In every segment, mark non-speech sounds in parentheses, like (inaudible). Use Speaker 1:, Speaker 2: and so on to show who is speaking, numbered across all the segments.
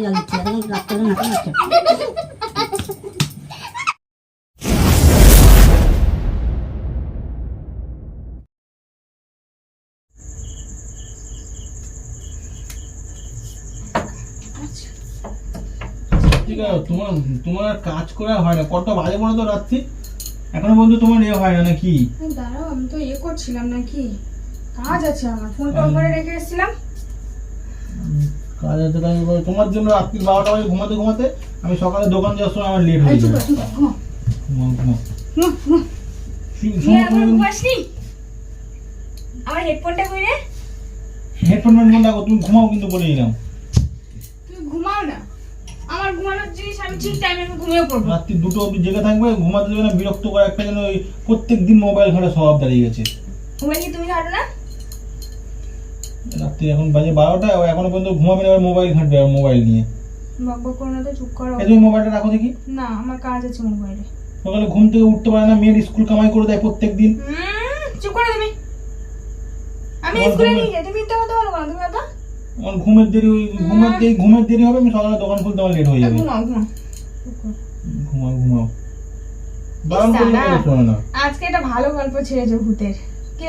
Speaker 1: গ্লাসে জল দিচ্ছি এখন গ্লাসটা নাটক
Speaker 2: তোমার তোমার কাজ করে হয় না। কত বাজে বলো তো রাত্রি? এখনও পর্যন্ত তোমার ইয়ে হয় না নাকি?
Speaker 3: দাঁড়াও, আমি তো ইয়ে করছিলাম নাকি? কাজ আছে আমার ফোন করে রেখে এসেছিলাম।
Speaker 2: কাজ আছে কাজ করে তোমার জন্য রাত্রি বারোটা বাজে ঘুমাতে ঘুমাতে আমি সকালে দোকান যাওয়ার সময় আমার লেট হয়ে?
Speaker 3: আমার হেডফোনটা কই রে?
Speaker 2: হেডফোন তুমি ঘুমাও কিন্তু বলে দিলাম।
Speaker 3: তুমি ঘুমাও না। আমার ঘুমানোর জিনিস আমি ঠিক টাইমে আমি ঘুমিয়ে পড়ব।
Speaker 2: রাত্রি দুটো অবধি জেগে থাকবে ঘুমাতে দেবে না বিরক্ত করে একটা যেন ওই প্রত্যেক দিন মোবাইল ঘাটে স্বভাব দাঁড়িয়ে গেছে।
Speaker 3: কি তুমি ঘাটো না
Speaker 2: রাত্রি এখন বাজে বারোটা ও এখনও পর্যন্ত ঘুমাবে না মোবাইল ঘাটবে আর মোবাইল নিয়ে।
Speaker 3: করো না তো চুপ করো।
Speaker 2: এই তুমি মোবাইলটা রাখো দেখি।
Speaker 3: না আমার কাজ আছে মোবাইলে
Speaker 2: সকালে ঘুম থেকে উঠতে পারে না মেয়ের স্কুল কামাই করে দেয় প্রত্যেক দিন
Speaker 3: চুপ করো তুমি। আমি স্কুলে নিয়ে যাই তুমি তো কথা বলো কেন? তুমি কথা
Speaker 2: আমার ঘুমের দেরি ওই ঘুমের দেরি ঘুমের দেরি হবে আমি সকালে দোকান খুলতে আমার লেট হয়ে যাবে।
Speaker 3: ঘুমাও ঘুমাও।
Speaker 2: বারণ করলে না।
Speaker 3: আজকে একটা ভালো গল্প ছেড়েছে ভূতের। কে?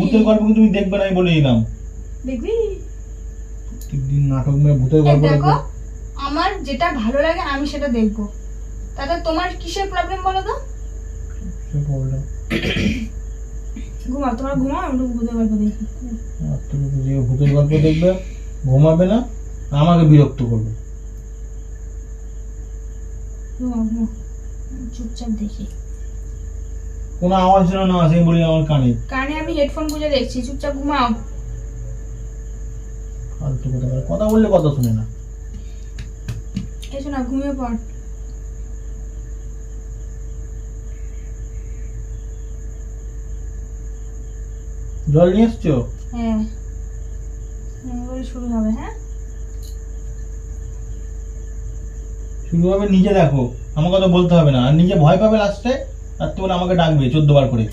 Speaker 2: ভূতের গল্প তুমি দেখবে না আমি বলে দিলাম।
Speaker 3: দেখবি?
Speaker 2: নাটক মেয়ে ভূতের গল্প
Speaker 3: দেখো আমার যেটা ভালো লাগে আমি সেটা দেখব। তাতে তোমার কিসের প্রবলেম বলো তো
Speaker 2: সে বললাম
Speaker 3: ঘুমাও তোমার ঘুমাও আমি ভূতের গল্প দেখি।
Speaker 2: তুমি যে ভূতের গল্প দেখবে ঘুমাবে না আমাকে বিরক্ত করবে।
Speaker 3: ঘুমাও ঘুমাও চুপচাপ দেখি।
Speaker 2: কোনো আওয়াজ না আসে বলি আমার কানে।
Speaker 3: কানে আমি হেডফোন গুঁজে দেখছি চুপচাপ ঘুমাও।
Speaker 2: ফালতু কথা বলে। কথা বললে কথা শুনে না।
Speaker 3: এসো না ঘুমিয়ে পড়।
Speaker 2: জল নিয়ে এসছো?
Speaker 3: হ্যাঁ। শুরু হবে হ্যাঁ?
Speaker 2: শুরু হবে নিজে দেখো। আমার কথা বলতে হবে না। আর নিজে ভয় পাবে লাস্টে বলে আমাকে ডাকবে চোদ্দ বার করে।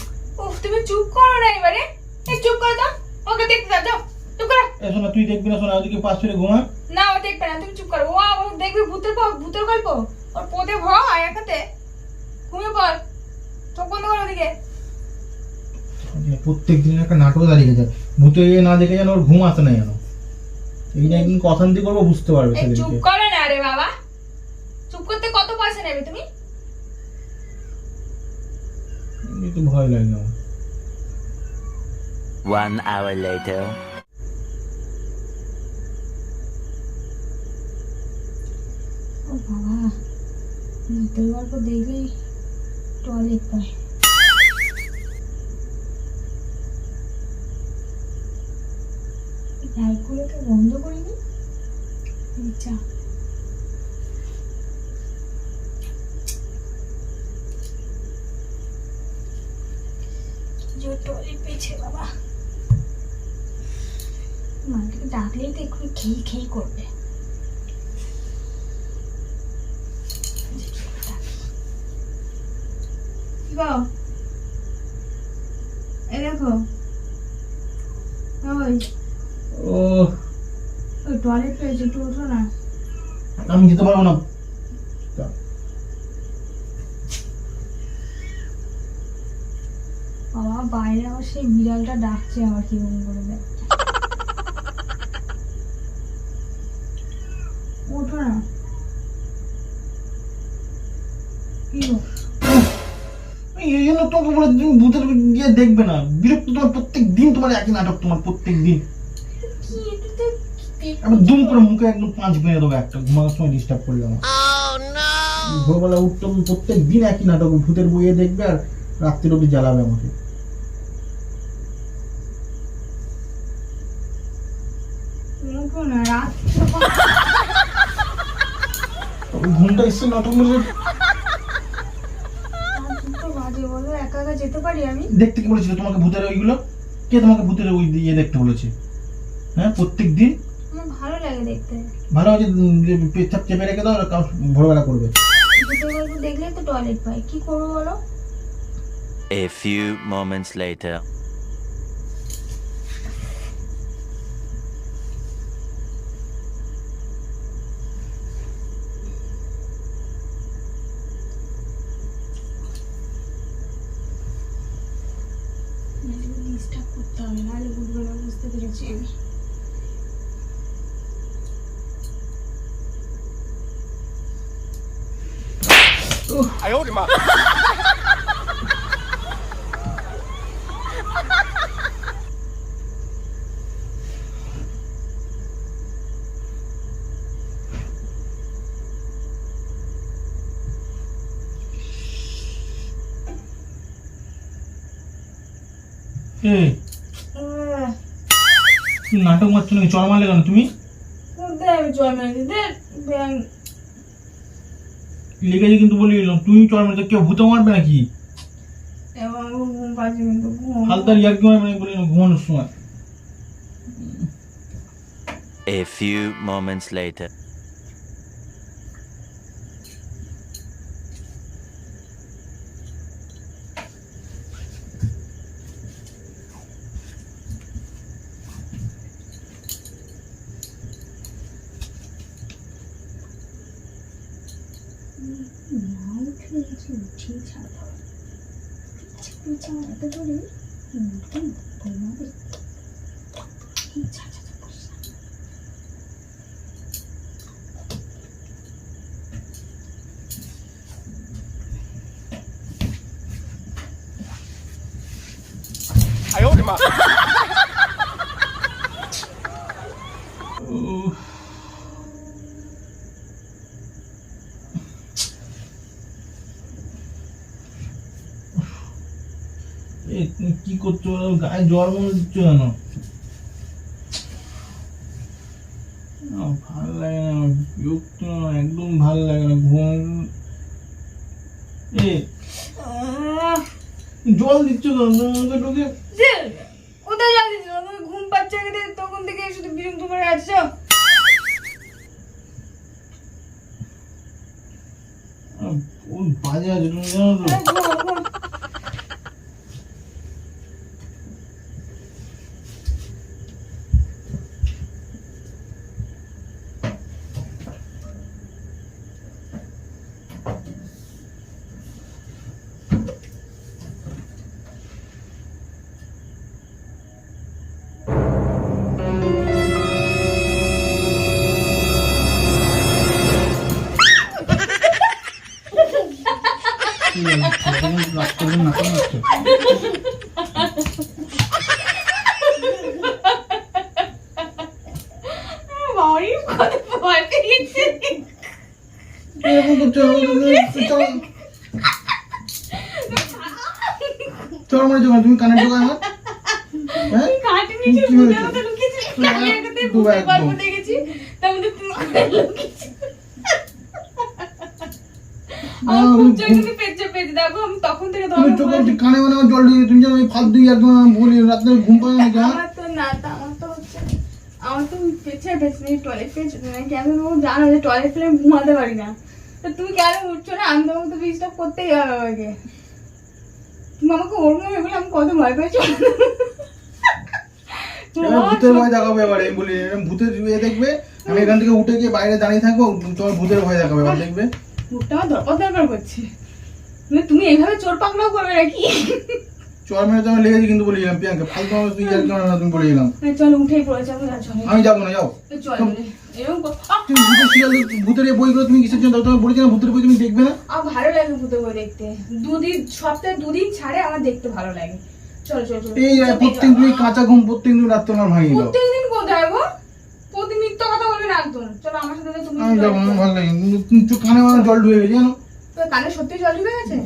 Speaker 3: উফ তুমি চুপ করো না এবারে। চুপ করো তো। ওকে দেখতে দাও চুপ করো।
Speaker 2: শোনা তুই দেখবি না শোনা ওদিকে পাশ ফিরে ঘুমা।
Speaker 3: না ও দেখবে না তুমি চুপ করো। ও আবার দেখবে ভূতের গল্প ভূতের গল্প? ওর পোতে ভয় একাতে। ঘুমিয়ে পড়। চোখ বন্ধ করো ওদিকে।
Speaker 2: প্রত্যেক দিন একটা নাটক দাঁড়িয়ে যায় ভূতে না দেখে যেন ওর ঘুম আসে না যেন। এই যে একদিন অশান্তি করব বুঝতে পারবে
Speaker 3: চুপ করো না রে বাবা। চুপ করতে কত পয়সা নেবে তুমি?
Speaker 2: একটু ভয় লাগে আমার।
Speaker 4: One hour later.
Speaker 3: বাবা। ভূতের গল্প দেখলেই টয়লেট পায়। লাইটগুলোকে বন্ধ করে দিই যা। টয়লেট পেয়েছে বাবা। মাকে ডাকলেই তো একটু খেয়ে খেয়ে করবে। গো? এই দেখো ওই
Speaker 2: ও
Speaker 3: ওই টয়লেট পেয়েছে একটু ওঠো না
Speaker 2: আমি যেতে পারব না
Speaker 3: বাবা বাইরে আবার সেই বিড়ালটা ডাকছে আমার কীরকম করে দেখ ওঠো না
Speaker 2: তোমাকে বলে তুমি ভূতের গিয়ে দেখবে না। বিরক্ত তোমার প্রত্যেক দিন তোমার একই নাটক তোমার প্রত্যেক দিন। দুম করে মুখে একদম পাঁচ মেরে দেবো একটা ঘুমানোর সময় ডিস্টার্ব করলে আমার ভোরবেলা উঠতে হবে, প্রত্যেক দিন একই নাটক ভূতের বইয়ে দেখবে আর রাত্রির অব্দি জ্বালাবে আমাকে। ঘুমটা এসছে নাটক
Speaker 3: রাত দুটো বাজে যেতে পারি আমি?
Speaker 2: দেখতে কি বলেছিল? তোমাকে ভূতের ওইগুলো? কে তোমাকে ভূতের ওই ইয়ে দেখতে বলেছে? হ্যাঁ প্রত্যেক দিন
Speaker 3: আমার ভালো লাগে দেখতে।
Speaker 2: ভালো হচ্ছে পেছাপ চেপে রেখে দাও আর কাউ ভোরবেলা করবে।
Speaker 3: ভূতের গল্প দেখলেই তো টয়লেট পাই কি করব বলো?
Speaker 4: A few moments later.
Speaker 3: করতে হবে নাহলে বুঝবে না বুঝতে পেরেছি আমি
Speaker 2: এই তুমি নাটক মারছো নাকি? চড় মারলে কেন তুমি? লেগেছে কিন্তু বলে দিলাম তুমি চড় মারছো কেউ ভূত মারবে নাকি?
Speaker 3: এবং ইয়ার
Speaker 2: হালদার ইয়ার্কি মারবে বলে দিলাম ঘুমানোর সময়।
Speaker 4: A few moments later.
Speaker 1: না উঠে গেছে উঠিয়ে ছাড়তে হবে উঠছে আমার এত ধরে উঠতে ঘুমাবে এই ছা ছা ছা করিস না।
Speaker 2: উফ। এ তুমি কি করছ গায়ে জল মনে দিচ্ছ কেন ভালো লাগে না বিরক্ত একদম ভালো লাগে না ঘুম এ জল দিচ্ছ কেন? মুখে ঢুকে
Speaker 3: কোথায় যাচ্ছিস আমার ঘুম পাচ্ছে তখন থেকে শুধু বিরক্ত করে আসছো
Speaker 2: বাজে আছে তুমি জানো তো? চল- মারছো কেন? তুমি কানে ঢোকায় আমার হ্যাঁ
Speaker 3: কাটে নিচে আমি। দেখেছি, তার মধ্যে তুমি আমার খুব
Speaker 2: তুমি-
Speaker 3: চোখ দেখো, আমি তখন থেকে
Speaker 2: তুমি চোখে। কানে মানে জল দিয়ে তুমি ইয়ার বলি রাত্রে ঘুম না কেন?
Speaker 3: আমার তো না তা আমার তো হচ্ছে আমার তো পেছে পেছে নেই টয়লেট পেছে নেই কেন জানো যে টয়লেট ঘুমাতে পারি না। তো তুমি কেন উঠছো না? আমি তোমাকে তো ডিস্টার্ব করতেই হবে আমাকে। তুমি আমাকে ওরকম এগুলো আমি কত ভয় পেয়েছি। (laughs)
Speaker 2: ভূতের ভয় দেখাবে এবারে আমি বলি ভূতের ইয়ে দেখবে আমি এখান থেকে উঠে গিয়ে বাইরে দাঁড়িয়ে থাকব তোমার ভূতের ভয় দেখাবে এবার দেখবে।
Speaker 3: মুখটা আমার দরকার দরকার করছে। মানে তুমি এইভাবে চোর পাকড়াও করবে নাকি?
Speaker 2: চর মেরে তো আমি লেগেছি কিন্তু বলেছিলাম প্রিয়াঙ্কা। ফালতু তুই না তুমি
Speaker 3: মানে চলো উঠেই আমি
Speaker 2: আমি যাব না যাও।
Speaker 3: চলো
Speaker 2: তুমি ভূতের সিরিয়াল ভূতের বইগুলো তুমি কিসের জন্য? তোমার ভূতের বই তুমি দেখবে না?
Speaker 3: আমার ভালো লাগে ভূতের বই দেখতে। দুদিন সপ্তাহে দুদিন ছাড়ে আমার দেখতে ভালো লাগে। চলো চলো চলো
Speaker 2: এই প্রত্যেক দিন কাঁচা ঘুম প্রত্যেক দিন রাত্রে আমার ভাঙিয়ে দাও।
Speaker 3: প্রত্যেকদিন কোথায় গো? কথা না একদম। চলো আমার সাথে তুমি
Speaker 2: আমি যাব না ভালো লাগে। কানে মানে জল ঢুকে গেছে জানো?
Speaker 3: তো কানে সত্যি জল ঢুকে গেছে?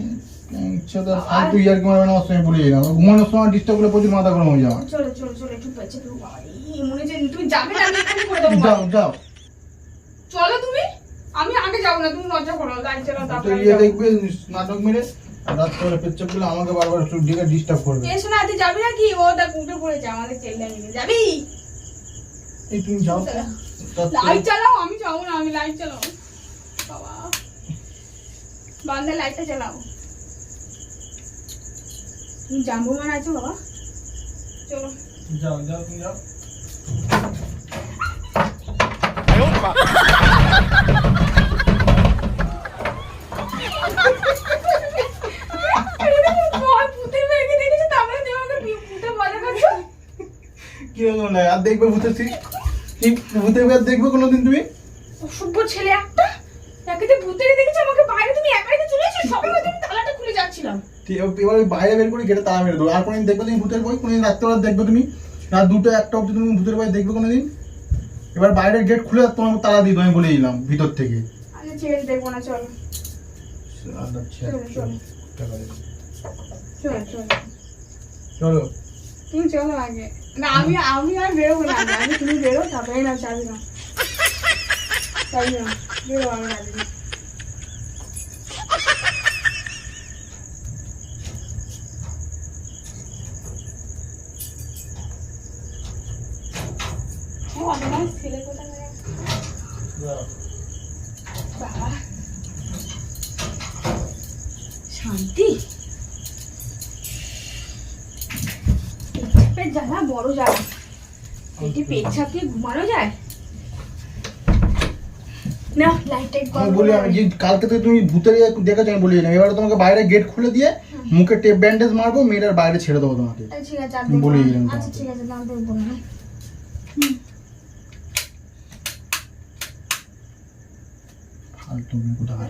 Speaker 2: ইচ্ছা তো ফালতু ইয়ার কি মারবে না আমার সঙ্গে পড়ে ঘুমানোর সময় ডিস্টার্ব করে প্রচুর মাথা গরম হয়ে যাওয়া
Speaker 3: চলো চলো চলো একটু পেছে তো। মনে হচ্ছে তুমি যাবে না আমি করে দেবো।
Speaker 2: যাও যাও।
Speaker 3: চলো তুমি আমি আগে যাব না তুমি করো চালাও
Speaker 2: তো ইয়ে দেখবে নাটক মেরে পেচ্ছাপগুলো আমাকে বারবার একটু ডিস্টার্ব করবে।
Speaker 3: তুই যাবি নাকি? ও আমাদের চেল্লা নিয়ে যাবি?
Speaker 2: এই তুমি যাও।
Speaker 3: লাইট চালাও আমি যাব না আমি লাইট চালাও বান্ধে লাইটটা চালাও তুমি জাম্বু মান আছো বাবা? চলো।
Speaker 2: যাও যাও তুমি যাও। কি হলো না? আর দেখবে ভূতের সিন কি? ভূতের দেখবে কোনোদিন তুমি?
Speaker 3: অসভ্য ছেলে একে তো ভূতের দেখেছে আমাকে বাইরে তুমি একাই তো চলে এসো সবাই তুমি তালাটা খুলে যাচ্ছিলাম
Speaker 2: ঠিক আছে, এবার ওই বাইরে বের করে গেটে তালা মেরে দেবো। আর কোনোদিন দেখবে তুমি ভূতের বই কোনোদিন রাত্রেবেলা দেখবে তুমি? রাত দুটো একটা অব্দি তুমি ভূতের বই দেখবে কোনোদিন? এবার বাইরের গেট খুলে তোমার তালা দিই আমি বলে দিলাম ভিতর থেকে।
Speaker 3: দেখব না চলো। চলো চলো। চলো চলো।
Speaker 2: চলো।
Speaker 3: তুমি চলো আগে। না আমি আমি আর বেরোবো না। আগে। তুমি বেরো তারপরে না চাবি না। চাবি না। বেরো আমি আগে ও, আমার ছেলে কোথায় গেল? বাবা শান্তি? পেট জ্বালা বড় জ্বালা পেটে পেট ছাপিয়ে ঘুমানো যায়? না লাইটটা একটু
Speaker 2: বলি আমি যে কালকে থেকে তুমি ভূতের ইয়ে দেখেছ আমি বলি না এবার তোমাকে বাইরে গেট খুলে দিয়ে মুখে টেপ ব্যান্ডেজ মারবো মেয়েটার বাইরে ছেড়ে দেবো তোমাকে।
Speaker 3: ঠিক আছে
Speaker 2: বলে দিলাম
Speaker 3: আচ্ছা ঠিক আছে না দেখব না
Speaker 2: ফালতু মেয়ে কোথাকার।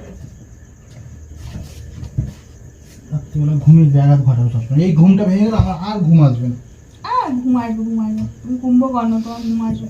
Speaker 2: রাত্রিবেলা ঘুমের ব্যাঘাত ঘটাবে সবসময়। এই ঘুমটা ভেঙে গেলে আমার আর ঘুম আসবে না।
Speaker 3: ঘুম আসবে ঘুম আসবে কুম্ভকর্ণ তোমার ঘুম আসবে।